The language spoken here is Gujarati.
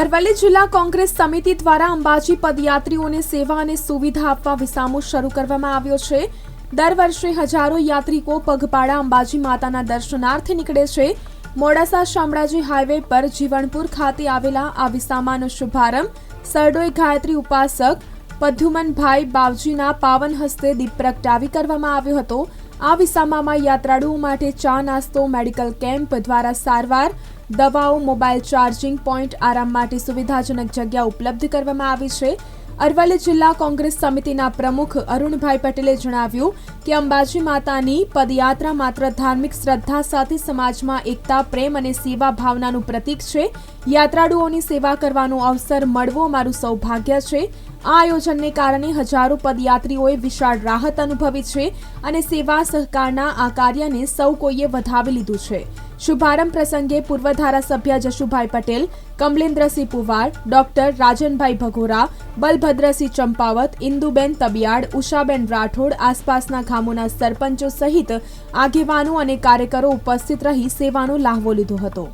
અરવલ્લી જિલ્લા કોંગ્રેસ સમિતિ દ્વારા અંબાજી પદયાત્રીઓને સેવા અને સુવિધા આપવા વિસામો શરૂ કરવામાં આવ્યો છે. દર વર્ષે હજારો યાત્રિકો પગપાળા અંબાજી માતાના દર્શનાર્થે નીકળે છે. મોડાસા શામળાજી હાઈવે પર જીવણપુર ખાતે આવેલા આ વિસામાનો શુભારંભ. સરડોઈ ગાયત્રી ઉપાસક પદ્યુમનભાઈ બાવજીના પાવન હસ્તે દીપ પ્રગટાવી કરવામાં આવ્યો હતો. આ વિસામામાં યાત્રાળુઓ માટે ચા નાસ્તો, મેડિકલ કેમ્પ દ્વારા સારવાર, દવાઓ, મોબાઈલ ચાર્જિંગ પોઈન્ટ આરામ માટે સુવિધાજનક જગ્યા ઉપલબ્ધ કરવામાં આવી છે. અરવલ્લી જિલ્લા કોંગ્રેસ સમિતિના પ્રમુખ અરુણભાઈ પટેલે જણાવ્યું કે અંબાજી માતાની પદયાત્રા માત્ર ધાર્મિક શ્રદ્ધા સાથે સમાજમાં એકતા, પ્રેમ અને સેવા ભાવનાનું પ્રતીક છે. યાત્રાળુઓની સેવા કરવાનો અવસર મળવો અમારું સૌભાગ્ય છે. આ આયોજનને કારણે હજારો પદયાત્રીઓએ વિશાળ રાહત અનુભવી છે અને સેવા સહકારના આ કાર્યને સૌ કોઈએ વધાવી લીધું છે. શુભારંભ પ્રસંગે પૂર્વ ધારાસભ્ય જશુભાઈ પટેલ, કમલેન્દ્રસિંહ પુવાર, ડોક્ટર રાજનભાઈ ભગોરા, બલભદ્રસિંહ ચંપાવત, ઇન્દુબેન તબિયાડ, ઉષાબેન રાઠોડ આસપાસના ગામોના સરપંચો સહિત આગેવાનો અને કાર્યકરો ઉપસ્થિત રહી સેવાનો લાહવો લીધો હતો.